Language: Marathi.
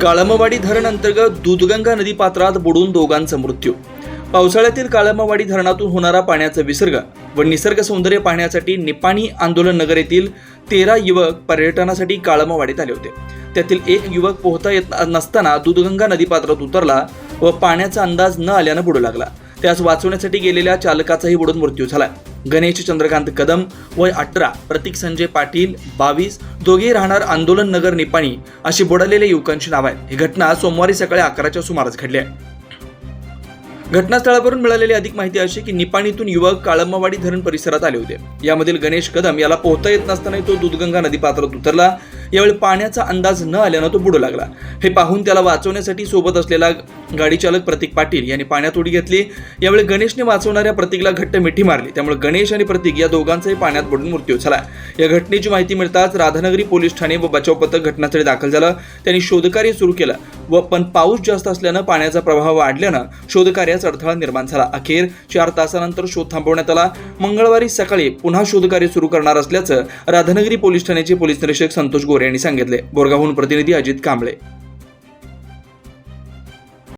काळमवाडी धरण अंतर्गत दूधगंगा नदी पात्रात बुडून दोघांचा मृत्यू. पावसाळ्यातील काळमवाडी धरणातून होणारा पाण्याचा विसर्ग व निसर्ग सौंदर्य पाहण्यासाठी निपाणी आंदोलन नगर येथील तेरा युवक पर्यटनासाठी काळमवाडीत आले होते. त्यातील एक युवक पोहता येत नसताना दूधगंगा नदी पात्रात उतरला व पाण्याचा अंदाज न आल्यानं बुडू लागला. त्यास वाचवण्यासाठी गेलेल्या चालकाचाही बुडून मृत्यू झाला. गणेश चंद्रकांत कदम वय अठरा प्रतीक संजय पाटील बावीस दोघे राहणार आंदोलन नगर निपाणी अशी बुडालेल्या युवकांची नाव आहेत. ही घटना सोमवारी सकाळी अकराच्या सुमारास घडली आहे. घटनास्थळावरून मिळालेली अधिक माहिती अशी की निपाणीतून युवक काळंबावाडी धरण परिसरात आले होते. यामधील गणेश कदम याला पोहता येत नसताना तो दूधगंगा नदी पात्रात उतरला. यावेळी पाण्याचा अंदाज न आल्यानं तो बुडू लागला. हे पाहून त्याला वाचवण्यासाठी सोबत असलेला गाडीचालक प्रतीक पाटील यांनी पाण्यात उडी घेतली. यावेळी गणेशने वाचवणाऱ्या प्रतीकला घट्ट मिठी मारली. त्यामुळे गणेश आणि प्रतीक या दोघांचाही पाण्यात बुडून मृत्यू झाला. या घटनेची माहिती मिळताच राधानगरी पोलीस ठाणे व बचाव पथक घटनास्थळी दाखल झालं. त्यांनी शोधकार्य सुरू केलं. व पण पाऊस जास्त असल्यानं पाण्याचा प्रवाह वाढल्यानं शोधकार्यात अडथळा निर्माण झाला. अखेर चार तासानंतर शोध थांबवण्यात आला. मंगळवारी सकाळी पुन्हा शोधकार्य सुरू करणार असल्याचं राधानगरी पोलीस ठाण्याचे पोलीस निरीक्षक संतोष गोरे यांनी सांगितले. बोरगावहून प्रतिनिधी अजित कांबळे.